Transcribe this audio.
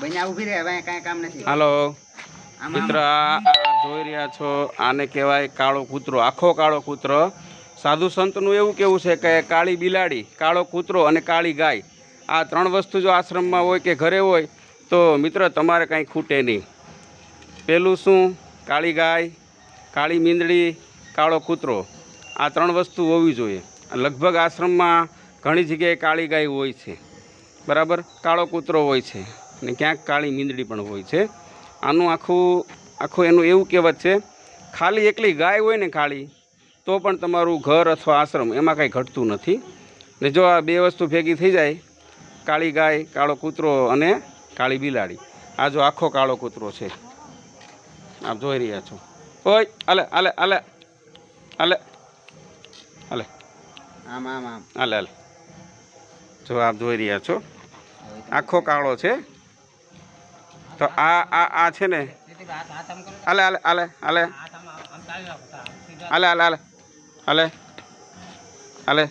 બન્યા ઊભી રહે હવે કાંઈ કામ નથી. હાલો. મિત્ર જોઈ રહ્યા છો આને કહેવાય કાળો કૂતરો આખો કાળો કૂતરો. સાધુ સંતનું એવું કેવું છે કે કાળી બિલાડી કાળો કૂતરો અને કાળી ગાય. આ ત્રણ વસ્તુ જો આશ્રમમાં હોય કે ઘરે હોય તો મિત્ર તમારે કાંઈ ખૂટે નહીં. પહેલું શું? કાળી ગાય કાળી મીંદડી કાળો કૂતરો. આ ત્રણ વસ્તુ હોવી જોઈએ. લગભગ આશ્રમમાં ઘણી જગ્યાએ કાળી ગાય હોય છે. બરાબર? કાળો કૂતરો હોય છે. અને ક્યાંક કાળી મીંદડી પણ હોય છે. આનું આખું આખું એનું એવું કહેવત છે ખાલી એકલી ગાય હોય ને કાળી તો પણ તમારું ઘર અથવા આશ્રમ એમાં કાંઈ ઘટતું નથી. ને જો આ બે વસ્તુ ભેગી થઈ જાય કાળી ગાય કાળો કૂતરો અને કાળી બિલાડી. આ જો આખો કાળો કૂતરો છે. આપ જોઈ રહ્યા છો. ઓય અલે અલે અલે અલે અલે આમ આમ આમ. અલે અલે જો આપ જોઈ રહ્યા છો. આખો કાળો છે. તો આ આ આ છે ને? આલે આલે આલે આલે. આલે આલે આલે. આલે આલે.